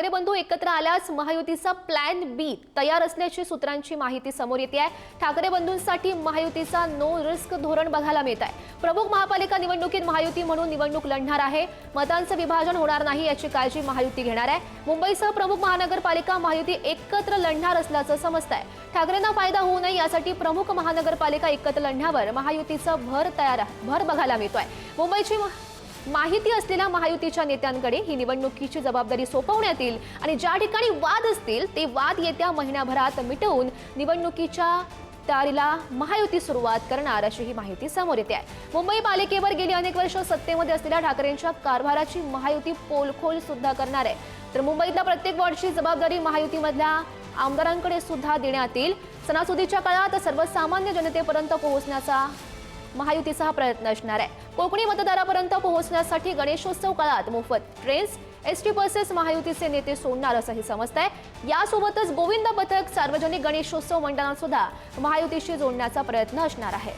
ठाकरे बंधू एकत्र आल्यास महायुतीचा प्लॅन बी तयार असल्याची सूत्रांची माहिती समोर येते आहे. ठाकरे बंधूंसाठी महायुतीचा नो रिस्क धोरण बघायला मिळत आहे. प्रमुख महापालिका निवडणुकीत महायुती म्हणून निवडणूक लढणार आहे. मतांचं विभाजन होणार नाही याची काळजी महायुती घेणार आहे. मुंबईसह प्रमुख महानगरपालिका महायुती एकत्र लढणार असल्याचं समजत आहे. ठाकरेंना फायदा होऊ नये यासाठी प्रमुख महानगरपालिका एकत्र लढण्यावर महायुतीचं भर तयार भर बघायला मिळतोय. मुंबईची माहिती असलेल्या महायुतीच्या नेत्यांकडे ही निवडणुकीची जबाबदारी सोपवण्यात येईल आणि ज्या ठिकाणी वाद असतील ते वाद येत्या महिन्याभरात मिटवून निवडणुकीच्या तयारीला महायुती सुरुवात करणार अशी ही माहिती समोर येते आहे. मुंबई पालिकेवर गेली अनेक वर्ष सत्तेमध्ये असलेल्या ठाकरेंच्या कारभाराची महायुती पोलखोल सुद्धा करणार आहे. तर मुंबईतल्या प्रत्येक वॉर्डची जबाबदारी महायुतीमधल्या आमदारांकडे सुद्धा देण्यात येईल. सणासुदीच्या काळात सर्वसामान्य जनतेपर्यंत पोहोचण्याचा महायुतीचा हा प्रयत्न असणार आहे. कोकणी मतदारापर्यंत पोहोचण्यासाठी गणेशोत्सव काळात मोफत ट्रेन्स एस टी बसेस महायुतीचे नेते सोडणार असंही समजत आहे यासोबतच गोविंद पथक सार्वजनिक गणेशोत्सव मंडळांना सुद्धा महायुतीशी जोडण्याचा प्रयत्न असणार आहे.